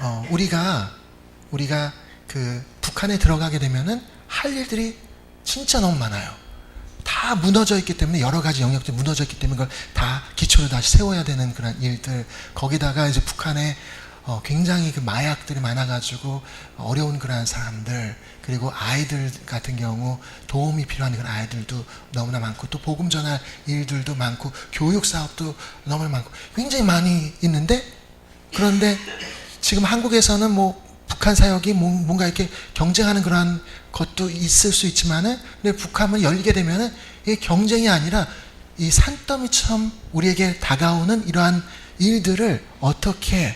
어, 우리가 우리가 그 북한에 들어가게 되면은 할 일들이 진짜 너무 많아요. 다 무너져 있기 때문에 여러 가지 영역들이 무너져 있기 때문에 그걸 다 기초를 다시 세워야 되는 그런 일들 거기다가 이제 북한에 어, 굉장히 그 마약들이 많아가지고 어려운 그러한 사람들 그리고 아이들 같은 경우 도움이 필요한 그런 아이들도 너무나 많고 또 복음 전할 일들도 많고 교육 사업도 너무 많고 굉장히 많이 있는데 그런데 지금 한국에서는 뭐 북한 사역이 뭐- 뭔가 이렇게 경쟁하는 그러한 것도 있을 수 있지만은 근데 북한은 열리게 되면은 이게 경쟁이 아니라 이 산더미처럼 우리에게 다가오는 이러한 일들을 어떻게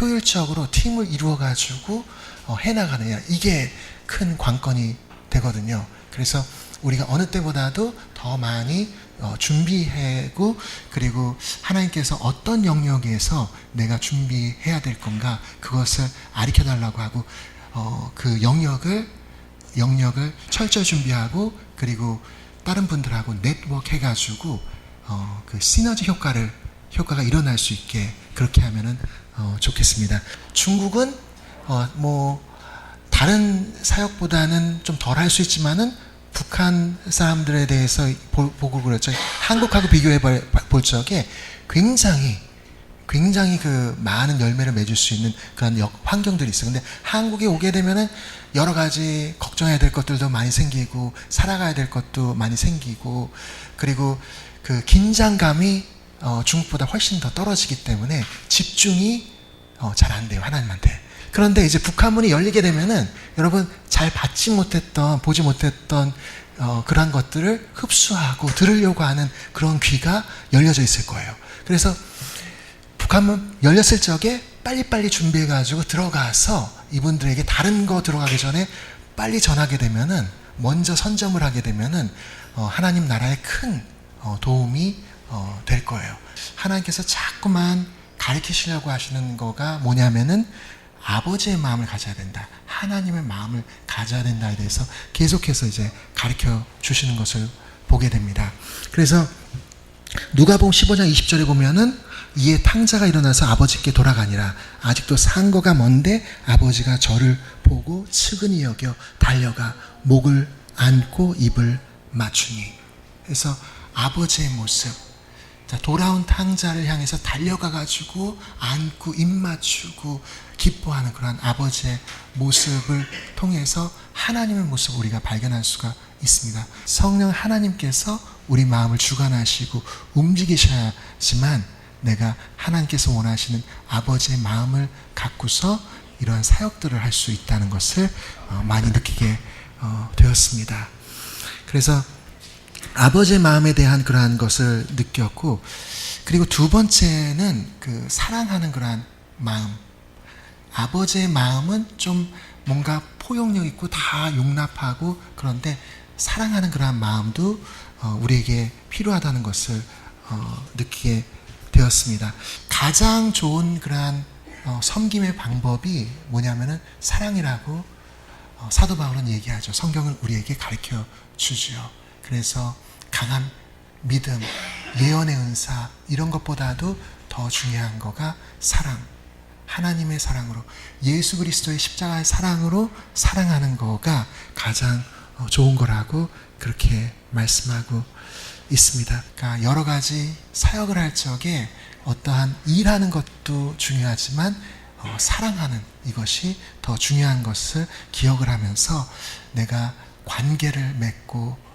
효율적으로 팀을 이루어 가지고 어, 해나가느냐 이게 큰 관건이 되거든요. 그래서 우리가 어느 때보다도 더 많이 어, 준비하고 그리고 하나님께서 어떤 영역에서 내가 준비해야 될 건가 그것을 가르쳐 달라고 하고 어, 그 영역을 영역을 철저히 준비하고 그리고 다른 분들하고 네트워크 해가지고 어, 그 시너지 효과를 효과가 일어날 수 있게 그렇게 하면은 어, 좋겠습니다. 중국은 어, 뭐 다른 사역보다는 좀 덜 할 수 있지만은 북한 사람들에 대해서 보, 보고 그랬죠. 한국하고 비교해 볼, 볼 적에 굉장히 굉장히 그 많은 열매를 맺을 수 있는 그런 역, 환경들이 있어요. 근데 한국에 오게 되면은 여러 가지 걱정해야 될 것들도 많이 생기고 살아가야 될 것도 많이 생기고 그리고 그 긴장감이 어, 중국보다 훨씬 더 떨어지기 때문에 집중이 어, 잘 안 돼요 하나님한테. 그런데 이제 북한문이 열리게 되면은 여러분 잘 받지 못했던 보지 못했던 어, 그러한 것들을 흡수하고 들으려고 하는 그런 귀가 열려져 있을 거예요. 그래서 북한문 열렸을 적에 빨리빨리 준비해가지고 들어가서 이분들에게 다른 거 들어가기 전에 빨리 전하게 되면은 먼저 선점을 하게 되면은 어, 하나님 나라에 큰 어, 도움이 어, 될 거예요. 하나님께서 자꾸만 가르치시려고 하시는 거가 뭐냐면은 아버지의 마음을 가져야 된다. 하나님의 마음을 가져야 된다에 대해서 계속해서 이제 가르쳐 주시는 것을 보게 됩니다. 그래서 누가복음 15장 20절에 보면은 이에 탕자가 일어나서 아버지께 돌아가니라 아직도 상거가 먼데 아버지가 저를 보고 측은히 여겨 달려가 목을 안고 입을 맞추니 그래서 아버지의 모습 자, 돌아온 탕자를 향해서 달려가 가지고 안고 입 맞추고 기뻐하는 그러한 아버지의 모습을 통해서 하나님의 모습을 우리가 발견할 수가 있습니다. 성령 하나님께서 우리 마음을 주관하시고 움직이셔야지만 내가 하나님께서 원하시는 아버지의 마음을 갖고서 이러한 사역들을 할 수 있다는 것을 어, 많이 느끼게 어, 되었습니다. 그래서 아버지의 마음에 대한 그러한 것을 느꼈고 그리고 두 번째는 그 사랑하는 그러한 마음. 아버지의 마음은 좀 뭔가 포용력 있고 다 용납하고 그런데 사랑하는 그러한 마음도 어, 우리에게 필요하다는 것을 어, 느끼게 되었습니다. 가장 좋은 그러한 어, 섬김의 방법이 뭐냐면은 사랑이라고 어, 사도 바울은 얘기하죠. 성경은 우리에게 가르쳐 주죠. 그래서 강한 믿음, 예언의 은사 이런 것보다도 더 중요한 거가 사랑. 하나님의 사랑으로 예수 그리스도의 십자가의 사랑으로 사랑하는 거가 가장 어, 좋은 거라고 그렇게 말씀하고 있습니다. 그러니까 여러 가지 사역을 할 적에 어떠한 일하는 것도 중요하지만 어, 사랑하는 이것이 더 중요한 것을 기억을 하면서 내가 관계를 맺고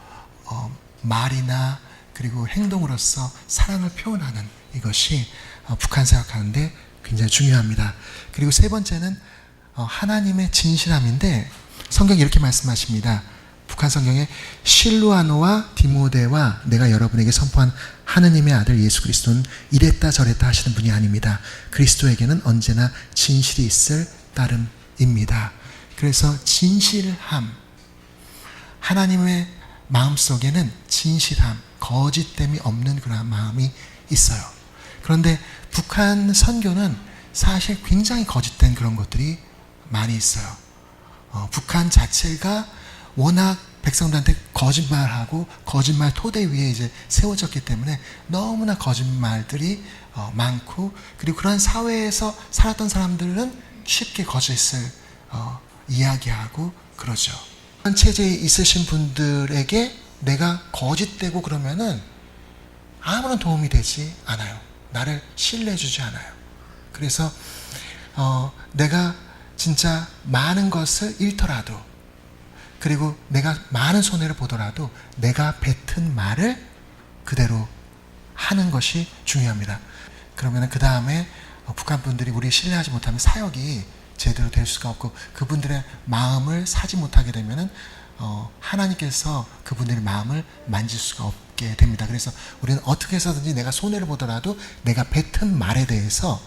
어, 말이나 그리고 행동으로서 사랑을 표현하는 이것이 어, 북한 사역하는데 굉장히 중요합니다. 그리고 세 번째는 어, 하나님의 진실함인데 성경이 이렇게 말씀하십니다. 북한 성경에 실루아노와 디모데와 내가 여러분에게 선포한 하느님의 아들 예수 그리스도는 이랬다 저랬다 하시는 분이 아닙니다. 그리스도에게는 언제나 진실이 있을 따름입니다. 그래서 진실함 하나님의 마음 속에는 진실함, 거짓됨이 없는 그런 마음이 있어요. 그런데 북한 선교는 사실 굉장히 거짓된 그런 것들이 많이 있어요. 어, 북한 자체가 워낙 백성들한테 거짓말하고 거짓말 토대 위에 이제 세워졌기 때문에 너무나 거짓말들이 어, 많고 그리고 그런 사회에서 살았던 사람들은 쉽게 거짓을 어, 이야기하고 그러죠. 이런 체제에 있으신 분들에게 내가 거짓되고 그러면은 아무런 도움이 되지 않아요. 나를 신뢰해주지 않아요. 그래서 어, 내가 진짜 많은 것을 잃더라도 그리고 내가 많은 손해를 보더라도 내가 뱉은 말을 그대로 하는 것이 중요합니다. 그러면 그 다음에 북한 분들이 우리 신뢰하지 못하면 사역이 제대로 될 수가 없고 그분들의 마음을 사지 못하게 되면은 어, 하나님께서 그분들의 마음을 만질 수가 없게 됩니다. 그래서 우리는 어떻게 해서든지 내가 손해를 보더라도 내가 뱉은 말에 대해서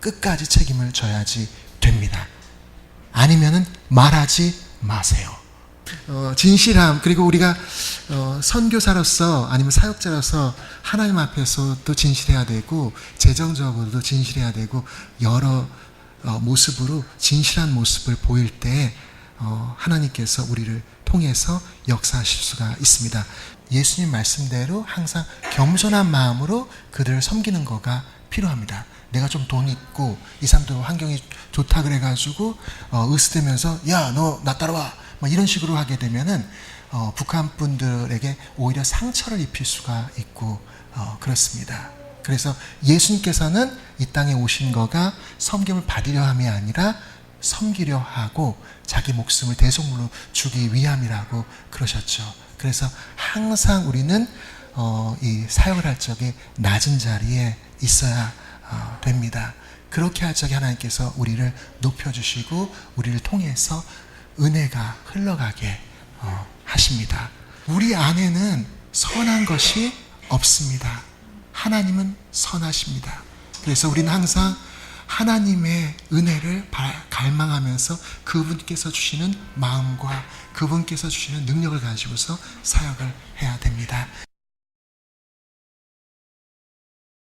끝까지 책임을 져야지 됩니다. 아니면은 말하지 마세요. 어, 진실함 그리고 우리가 어, 선교사로서 아니면 사역자로서 하나님 앞에서 또 진실해야 되고 재정적으로도 진실해야 되고 여러 어, 모습으로 진실한 모습을 보일 때 어, 하나님께서 우리를 통해서 역사하실 수가 있습니다. 예수님 말씀대로 항상 겸손한 마음으로 그들을 섬기는 거가 필요합니다. 내가 좀 돈 있고 이 사람도 환경이 좋다 그래가지고 어, 으스대면서 야 너 나 따라와 뭐 이런 식으로 하게 되면은 어, 북한 분들에게 오히려 상처를 입힐 수가 있고 어, 그렇습니다. 그래서 예수님께서는 이 땅에 오신 거가 섬김을 받으려 함이 아니라 섬기려 하고 자기 목숨을 대속물로 주기 위함이라고 그러셨죠. 그래서 항상 우리는 어, 이 사역을 할 적에 낮은 자리에 있어야 어, 됩니다. 그렇게 할 적에 하나님께서 우리를 높여주시고 우리를 통해서 은혜가 흘러가게 어, 하십니다. 우리 안에는 선한 것이 없습니다. 하나님은 선하십니다. 그래서 우리는 항상 하나님의 은혜를 바- 갈망하면서 그분께서 주시는 마음과 그분께서 주시는 능력을 가지고서 사역을 해야 됩니다.